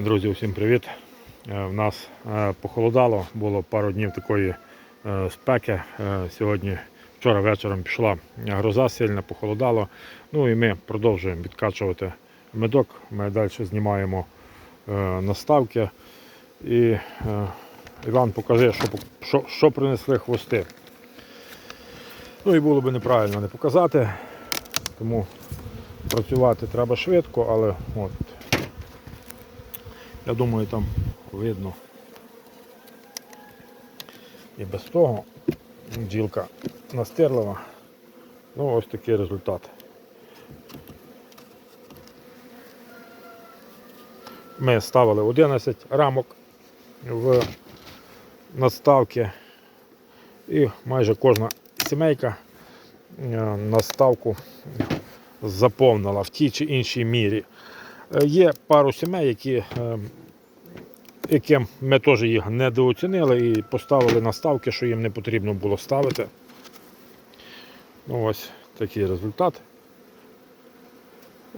Друзі, усім привіт! Е, В нас е, похолодало, було пару днів такої е, спеки. Сьогодні, вчора вечором пішла гроза, сильно похолодало. Ну і ми продовжуємо відкачувати медок. Ми далі знімаємо наставки. І Іван покаже, що, що, що принесли хвости. Ну і було б неправильно не показати, тому працювати треба швидко, але от я думаю, там видно. І без того бджілка настирлива. Ну ось такий результат. Ми ставили 11 рамок в надставки і майже кожна сімейка е, наставку заповнила в тій чи іншій мірі. Е, Є пару сімей, які, е, яким ми теж їх недооцінили і поставили на ставки, що їм не потрібно було ставити. Ну, ось такий результат.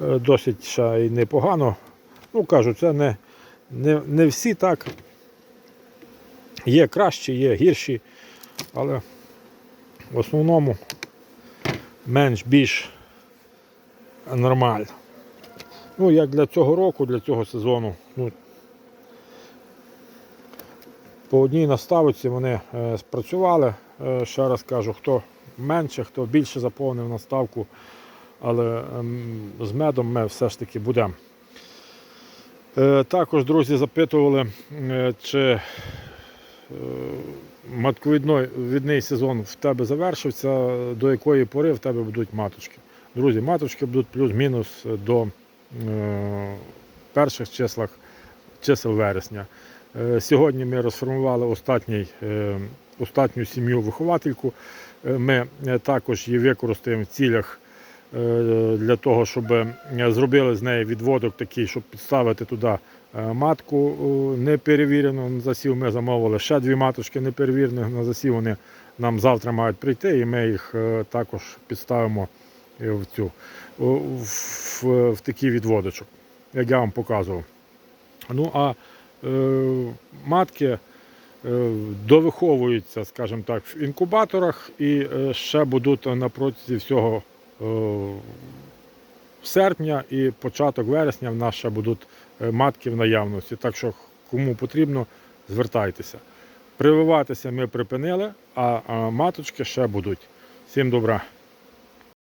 Е, Досить ще й непогано. Ну, кажу, це не, не, не всі так. Є кращі, є гірші, але в основному менш-більш нормально. Ну, як для цього року, для цього сезону. Ну, по одній наставці вони е, спрацювали. Е, ще раз кажу, хто менше, хто більше заповнив наставку, але ем, з медом ми все ж таки будемо. Е, також, друзі, запитували, чи матковідний сезон в тебе завершився, до якої пори в тебе будуть маточки. Друзі, маточки будуть плюс-мінус до перших числах чисел вересня. Е, Сьогодні ми розформували останній, е, останню сім'ю виховательку. Е, Ми е, також її використаємо в цілях е, для того, щоб е, зробили з неї відводок такий, щоб підставити туди е, матку е, неперевірену на засів. Ми замовили ще дві маточки неперевірених на засів. Вони нам завтра мають прийти, і ми їх е, також підставимо е, в цю в, в, в такий відводочок, як я вам показував. Ну а е, матки е, довиховуються, скажімо так, в інкубаторах і е, ще будуть на протязі всього е, серпня і початок вересня в нас ще будуть е, матки в наявності. Так що кому потрібно, звертайтеся. Прививатися ми припинили, а, а маточки ще будуть. Всім добра!